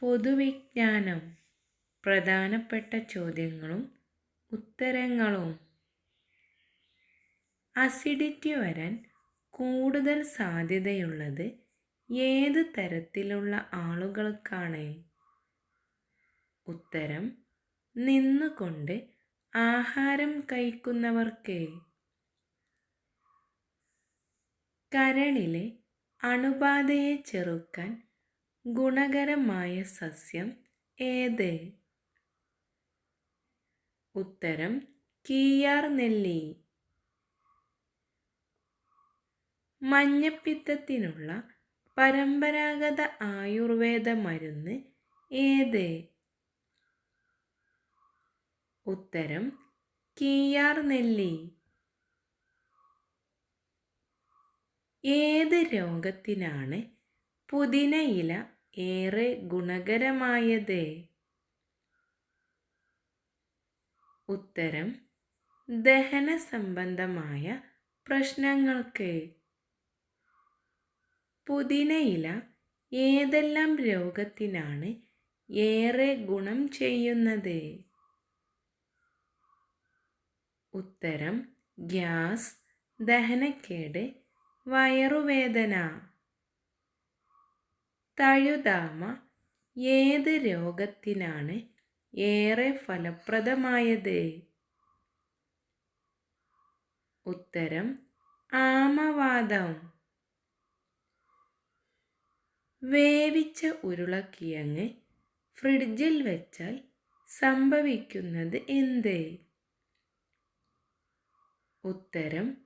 പൊതുവിജ്ഞാനം. പ്രധാനപ്പെട്ട ചോദ്യങ്ങളും ഉത്തരങ്ങളും. അസിഡിറ്റി വരാൻ കൂടുതൽ സാധ്യതയുള്ളത് ഏത് തരത്തിലുള്ള ആളുകൾക്കാണ്? ഉത്തരം നിന്നുകൊണ്ട് ആഹാരം കഴിക്കുന്നവർക്ക്. കരളിലെ അണുബാധയെ ചെറുക്കാൻ ഗുണകരമായ സസ്യം ഏത്? ഉത്തരം കീയാർ നെല്ലി. മഞ്ഞപ്പിത്തത്തിനുള്ള പരമ്പരാഗത ആയുർവേദ മരുന്ന് ഏത്? ഉത്തരം കീയാർ നെല്ലി. ഏത് രോഗത്തിനാണ് പുതിനയില ഏറെ ഗുണകരമായത്? ഉത്തരം ദഹന സംബന്ധമായ പ്രശ്നങ്ങൾക്ക്. പുതിനയില ഏതെല്ലാം രോഗത്തിനാണ് ഏറെ ഗുണം ചെയ്യുന്നത്? ഉത്തരം ഗ്യാസ് ദഹനക്കേട് വയറുവേദന. തഴുതാമ ഏത് രോഗത്തിനാണ് ഏറെ ഫലപ്രദമായത്? ഉത്തരം ആമവാദം. വേവിച്ച ഉരുളക്കിഴങ്ങ് ഫ്രിഡ്ജിൽ വെച്ചാൽ സംഭവിക്കുന്നത് എന്ത്? ഉത്തരം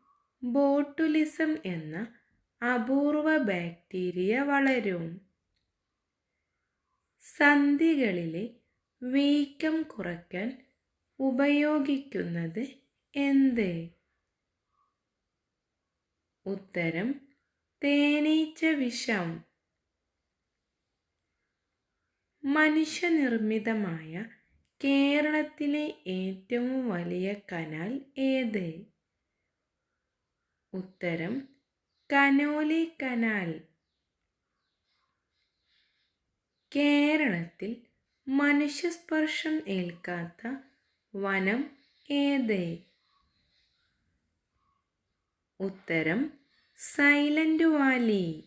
ബോട്ടുലിസം എന്ന അപൂർവ ബാക്ടീരിയ വളരും. സന്ധികളിലെ വീക്കം കുറയ്ക്കാൻ ഉപയോഗിക്കുന്നത് എന്ത്? ഉത്തരം തേനീച്ച വിഷം. മനുഷ്യനിർമ്മിതമായ കേരളത്തിലെ ഏറ്റവും വലിയ കനാൽ ഏത്? ഉത്തരം കനോലി കനാൽ. കേരളത്തിൽ മനുഷ്യസ്പർശം ഏൽക്കാത്ത വനം ഏത്? ഉത്തരം സൈലന്റ് വാലി.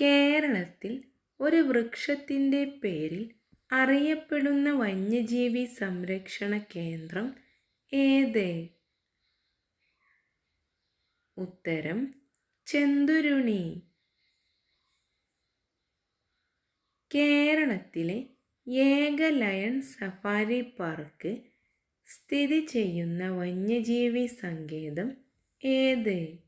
കേരളത്തിൽ ഒരു വൃക്ഷത്തിന്റെ പേരിൽ അറിയപ്പെടുന്ന വന്യജീവി സംരക്ഷണ കേന്ദ്രം ഏത്? ഉത്തരം ചെന്തുരുണി. കേരളത്തിലെ ഏക ലയൺ സഫാരി പാർക്ക് സ്ഥിതി ചെയ്യുന്ന വന്യജീവി സങ്കേതം ഏത്?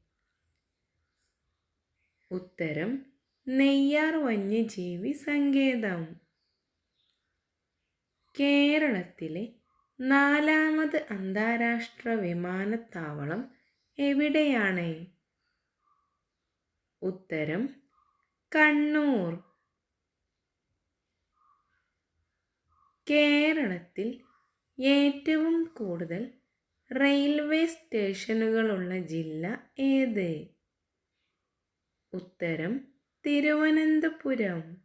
ഉത്തരം നെയ്യാർ വന്യജീവി സങ്കേതം. കേരളത്തിലെ നാലാമത് അന്താരാഷ്ട്ര വിമാനത്താവളം എവിടെയാണ്? ഉത്തരം കണ്ണൂർ. കേരളത്തിൽ ഏറ്റവും കൂടുതൽ റെയിൽവേ സ്റ്റേഷനുകളുള്ള ജില്ല ഏത്? ഉത്തരം തിരുവനന്തപുരം.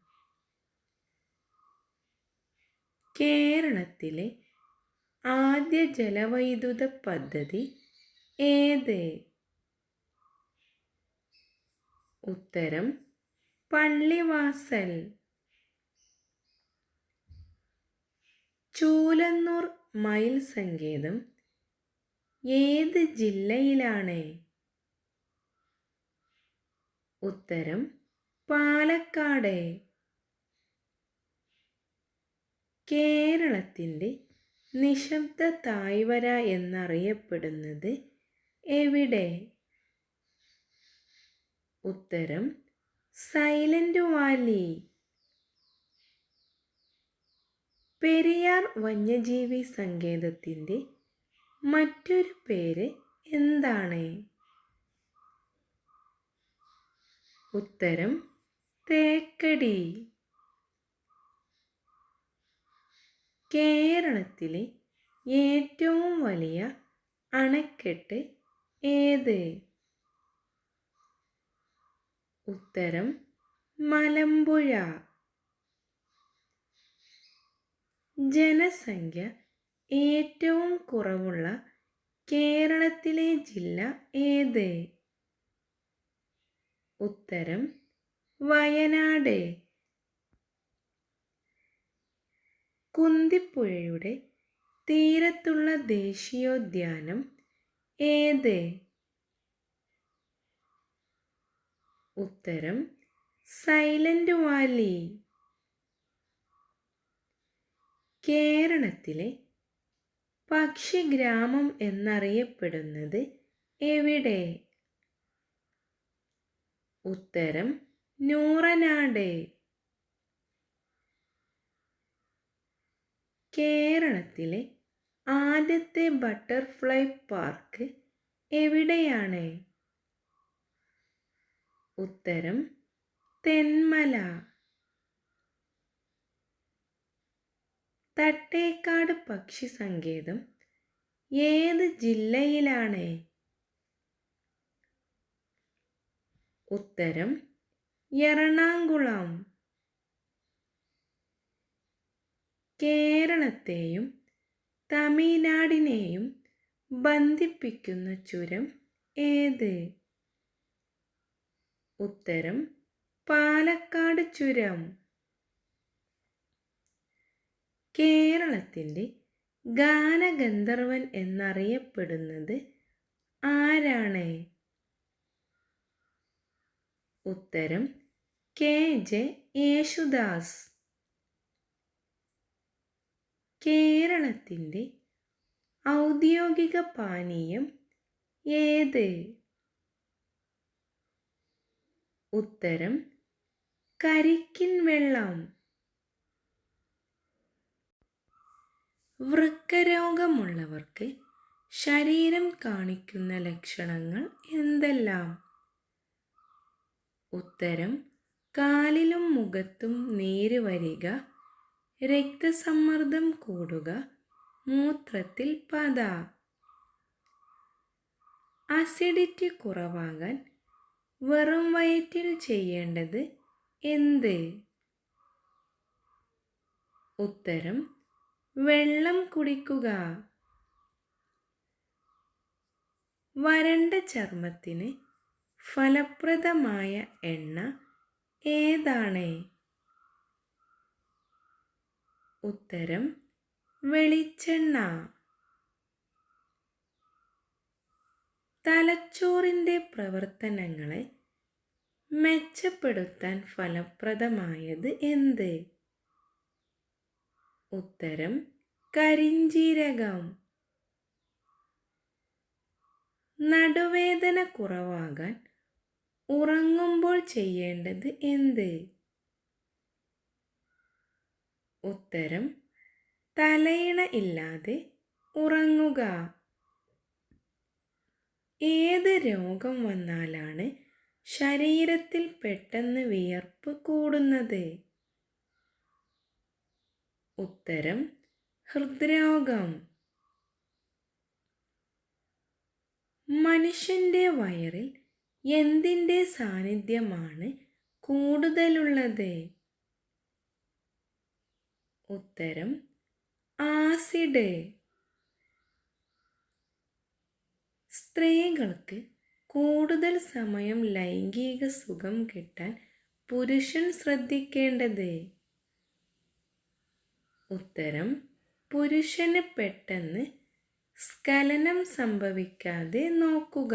കേരളത്തിലെ ആദ്യ ജലവൈദ്യുത പദ്ധതി ഏത്? ഉത്തരം പള്ളിവാസൽ. ചൂലന്നൂർ മയിൽ സങ്കേതം ഏത് ജില്ലയിലാണ്? ഉത്തരം പാലക്കാട്. കേരളത്തിന്റെ നിശബ്ദ തായ്വര എന്നറിയപ്പെടുന്നത് എവിടെ? ഉത്തരം സൈലന്റ് വാലി. പെരിയാർ വന്യജീവി സങ്കേതത്തിന്റെ മറ്റൊരു പേര് എന്താണ്? ഉത്തരം തേക്കടി. കേരളത്തിലെ ഏറ്റവും വലിയ അണക്കെട്ട് ഏത്? ഉത്തരം മലമ്പുഴ. ജനസംഖ്യ ഏറ്റവും കുറവുള്ള കേരളത്തിലെ ജില്ല ഏത്? ഉത്തരം വയനാട്. കുന്തിപ്പുഴയുടെ തീരത്തുള്ള ദേശീയോദ്യാനം ഏത്? ഉത്തരം സൈലന്റ് വാലി. കേരളത്തിലെ പക്ഷിഗ്രാമം എന്നറിയപ്പെടുന്നത് എവിടെ? ഉത്തരം നൂറനാട്. കേരളത്തിലെ ആദ്യത്തെ ബട്ടർഫ്ലൈ പാർക്ക് എവിടെയാണ്? ഉത്തരം തെന്മല. തട്ടേക്കാട് പക്ഷി സങ്കേതം ഏത് ജില്ലയിലാണ്? ഉത്തരം എറണാകുളം. കേരളത്തെയും തമിഴ്നാടിനെയും ബന്ധിപ്പിക്കുന്ന ചുരം ഏത്? ഉത്തരം പാലക്കാട് ചുരം. കേരളത്തിന്റെ ഗാനഗന്ധർവൻ എന്നറിയപ്പെടുന്നത് ആരാണ്? ഉത്തരം കെ. ജെ. യേശുദാസ്. കേരളത്തിന്റെ ഔദ്യോഗിക പാനീയം ഏത്? ഉത്തരം കരിക്കിൻ വെള്ളം. വൃക്കരോഗമുള്ളവർക്ക് ശരീരം കാണിക്കുന്ന ലക്ഷണങ്ങൾ എന്തെല്ലാം? ഉത്തരം കാലിലും മുഖത്തും നീര് വരിക രക്തസമ്മർദ്ദം കൂടുക മൂത്രത്തിൽ പത. അസിഡിറ്റി കുറവാകാൻ വെറും വയറ്റിൽ ചെയ്യേണ്ടത് എന്ത്? ഉത്തരം വെള്ളം കുടിക്കുക. വരണ്ട ചർമ്മത്തിന് ഫലപ്രദമായ എണ്ണ ഏതാണ്? ഉത്തരം വെളിച്ചെണ്ണ. തലച്ചോറിന്റെ പ്രവർത്തനങ്ങളെ മെച്ചപ്പെടുത്താൻ ഫലപ്രദമായത് എന്ത്? ഉത്തരം കരിഞ്ചീരകം. നടുവേദന കുറവാകാൻ ഉറങ്ങുമ്പോൾ ചെയ്യേണ്ടത് എന്ത്? ഉത്തരം തലയിണ ഇല്ലാതെ ഉറങ്ങുക. ഏത് രോഗം വന്നാലാണ് ശരീരത്തിൽ പെട്ടെന്ന് വിയർപ്പ് കൂടുന്നത്? ഉത്തരം ഹൃദ്രോഗം. മനുഷ്യന്റെ വയറിൽ എന്തിന്റെ സാന്നിധ്യമാണ് കൂടുതലുള്ളത്? ഉത്തരം ആസിഡ്. സ്ത്രീകൾക്ക് കൂടുതൽ സമയം ലൈംഗിക സുഖം കിട്ടാൻ പുരുഷൻ ശ്രദ്ധിക്കേണ്ടത് ഉത്തരം പുരുഷന് പെട്ടെന്ന് സ്ഖലനം സംഭവിക്കാതെ നോക്കുക.